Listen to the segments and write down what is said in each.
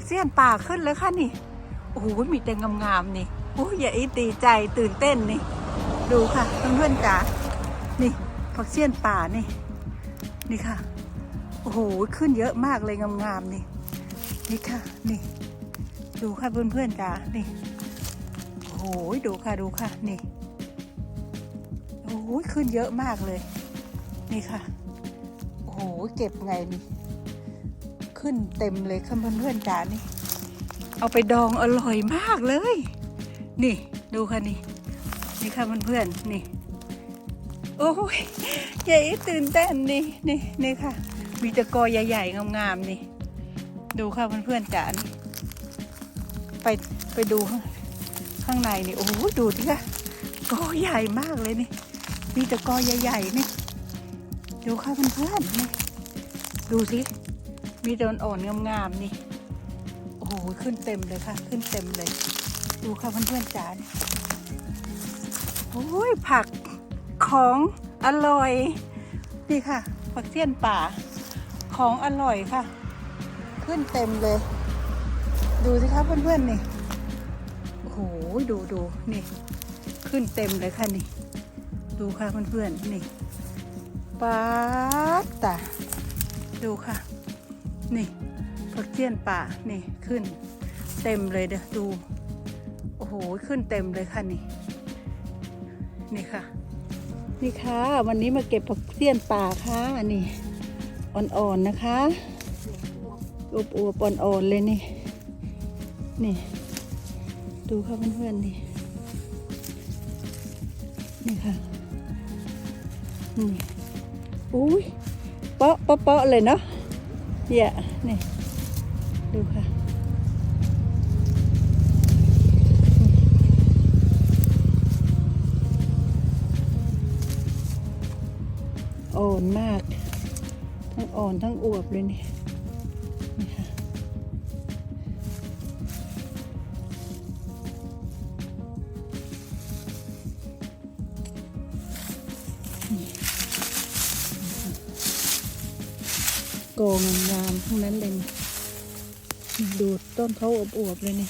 ักเสี้ยนป่าขึ้นแล้วค่ะนี่ โอ้โหมีแต่งามๆนี่โอ้ยอย่าอีดีใจตื่นเต้นนี่ ดูค่ะเพื่อนๆจ๋านี่ผักเสี้ยนป่านี่ นี่ค่ะ โอ้โหขึ้นเยอะมากเลยงามๆนี่ นี่ค่ะ นี่ ดูค่ะเพื่อนๆจ๋านี่ โอ้โหดูค่ะดูค่ะนี่ โอ้โหขึ้นเยอะมากเลย นี่ค่ะ โอ้โหเก็บไงนี่ ขึ้นเต็มเลยค่ะเพื่อนๆจ๋านี่ เอาไปดองอร่อยมากเลย นี่ดูค่ะนี่ นี่ค่ะเพื่อนๆนี่ โอ้ยใหญ่ตื่นเต้นนี่นี่นี่ค่ะ มีตะกอใหญ่ๆงามๆนี่ ดูค่ะเพื่อนๆจ๋านี่ไปไปดูข้างในนี่โอ้โหดูดิค่ะกอใหญ่มากเลยนี่ มีตะกอใหญ่ๆนี่ ดูค่ะเพื่อนๆนี่ดูสิ มีโดนอ่อนงามๆนี่ โอ้โห ขึ้นเต็มเลยค่ะ ขึ้นเต็มเลย ดูค่ะเพื่อนๆจ๋านี่โอ้ยผักของอร่อยนี่ค่ะ ผักเสี้ยนป่าของอร่อยค่ะ ขึ้นเต็มเลย ดูสิครับเพื่อนๆนี่ โอ้โห ดูดูนี่ ขึ้นเต็มเลยค่ะนี่ ดูค่ะเพื่อนๆนี่ป๊าตาดูค่ะ นี่ผักเสี้ยนป่านี่ขึ้น เต็มเลยเด้อดู โอ้โหขึ้นเต็มเลยค่ะนี่นี่ค่ะ นี่ค่ะ วันนี้มาเก็บผักเสี้ยนป่าค่ะนี่อ่อนๆนะคะอวบๆอ่อนๆเลยนี่ นี่ ดูค่ะเพื่อนๆนี่นี่ค่ะนี่อุ้ยเปาะเปาะเปาะเลยเนาะ เยอะนี่ ดูค่ะ อ่อนมาก ทั้งอ่อนทั้งอวบเลยนี่นี่ โกงงามๆทั้งนั้นเลยนี่ดูดต้นเขาอวบๆเลยนี่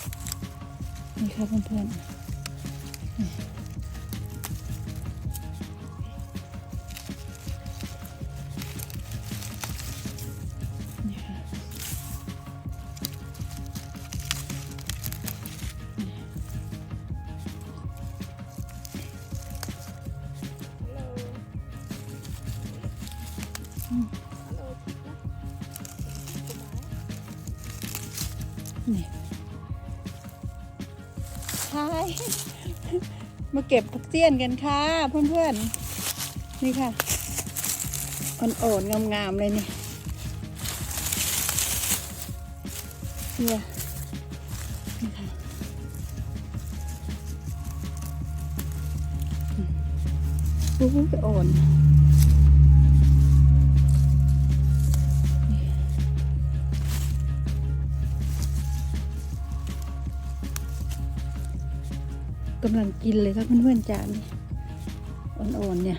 นี่ค่ะเพื่อนๆ นี่ใช่มาเก็บผักเสี้ยนกันค่ะ เพื่อนๆ นี่ค่ะอ่อนๆงามๆเลยนี่เนี่ยนี่ค่ะอืมโอ้โหอ่อนนี่ กำลังกินเลยครับเพื่อนๆจานนี่อ่อนๆเนี่ย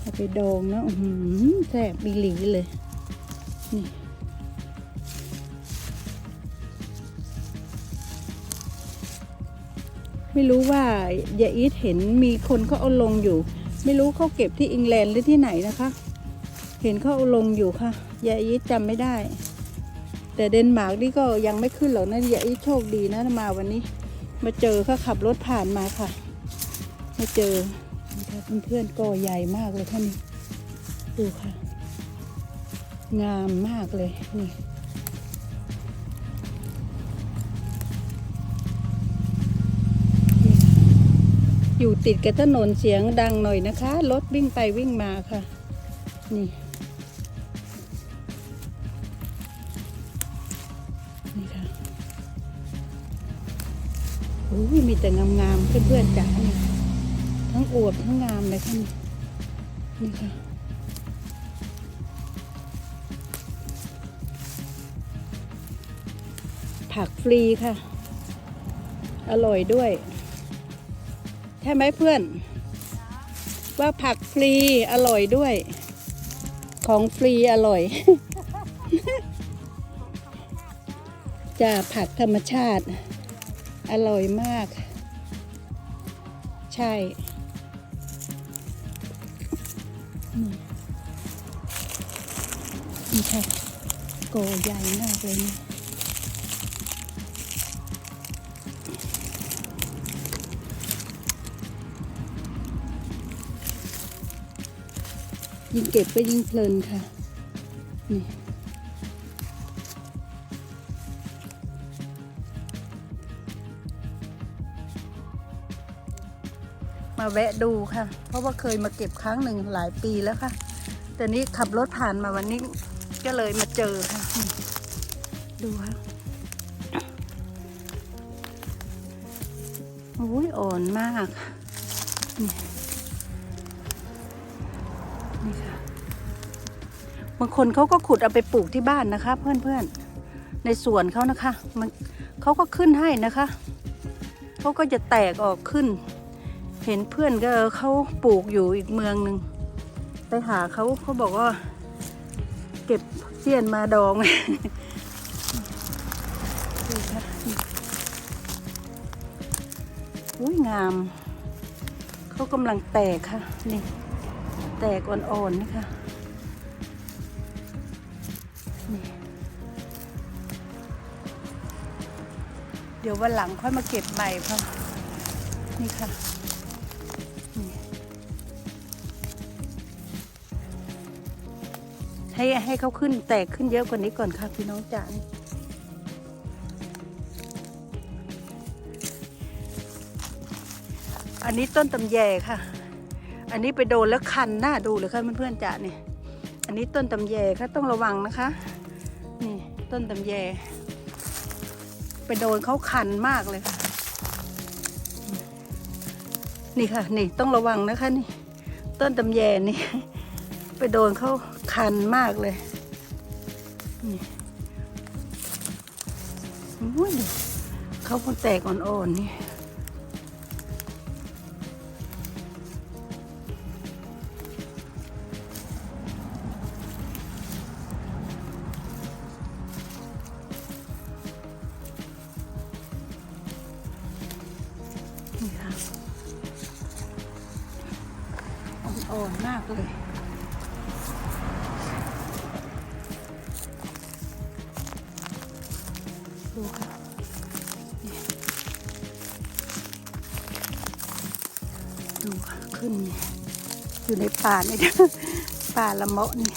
เอาไปดองแล้วอื้อหืแซ่บบีหลีเลยนี่ไม่รู้ว่ายาอีทเห็นมีคนเขาเอาลงอยู่ ไม่รู้เขาเก็บที่อังกฤษหรือที่ไหนนะคะ เห็นเขาเอาลงอยู่ค่ะยาอีทจำไม่ได้ แต่เดนมาร์กนี่ก็ยังไม่ขึ้นหรอกนะยาอีทโชคดีนะมาวันนี้ มาเจอเขาขับรถผ่านมาค่ะ มาเจอนี่ค่ะเพื่อนๆก่อใหญ่มากเลยค่ะนี่ดูค่ะ งามมากเลยนี่อยู่ติดกับถนนเสียงดังหน่อยนะคะ รถวิ่งไปวิ่งมาค่ะ นี่ อ้ยมีแต่งามๆเพื่อนๆจ๋านี่ทั้งอวบทั้งงามเลยค่ะนี่นี่ค่ะผักฟรีค่ะ อร่อยด้วย ใช่ไหมเพื่อน ว่าผักฟรีอร่อยด้วย ของฟรีอร่อยจะผักธรรมชาติ อร่อยมาก ใช่ นี่นี่โกใหญ่มากเลยนี่ยิ่งเก็บก็ยิ่งเพลินค่ะ นี่ มาแวะดูค่ะ เพราะว่าเคยมาเก็บครั้งหนึ่งหลายปีแล้วค่ะ แต่นี้ขับรถผ่านมาวันนี้ก็เลยมาเจอค่ะ ดูค่ะโอ้ยอ่อนมาก นี่นี่ค่ะบางคนเขาก็ขุดเอาไปปลูกที่บ้านนะคะ เพื่อนๆ ในสวนเขานะคะ มันเขาก็ขึ้นให้นะคะเขาก็จะแตกออกขึ้น เห็นเพื่อนก็เขาปลูกอยู่อีกเมืองหนึ่งไปหาเขาเขาบอกว่า เก็บเสี้ยนมาดองอุ้ยงาม เขากำลังแตกค่ะ นี่ แตกอ่อนๆนี่ค่ะนี่เดี๋ยววันหลังค่อยมาเก็บใหม่ค่ะนี่ค่ะ ให้ให้เขาขึ้นแตกขึ้นเยอะกว่านี้ก่อนค่ะพี่น้องจ๋าอันนี้ต้นตำแยค่ะ อันนี้ไปโดนแล้วคันหน้าดูเลยค่ะเพื่อนๆจ๋าเนี่ย อันนี้ต้นตำแยค่ะต้องระวังนะคะ นี่ต้นตำแย ไปโดนเขาคันมากเลยค่ะ นี่ค่ะ นี่ต้องระวังนะคะนี่ ต้นตำแยนี่ ไปโดนเขา คันมากเลยนี่อุ้ยเขาคนแตกอ่อนๆนี่อ่อนๆมากเลย ดูค่ะดูค่ะขึ้นนี่อยู่ในป่านี่ป่าละเมาะนี่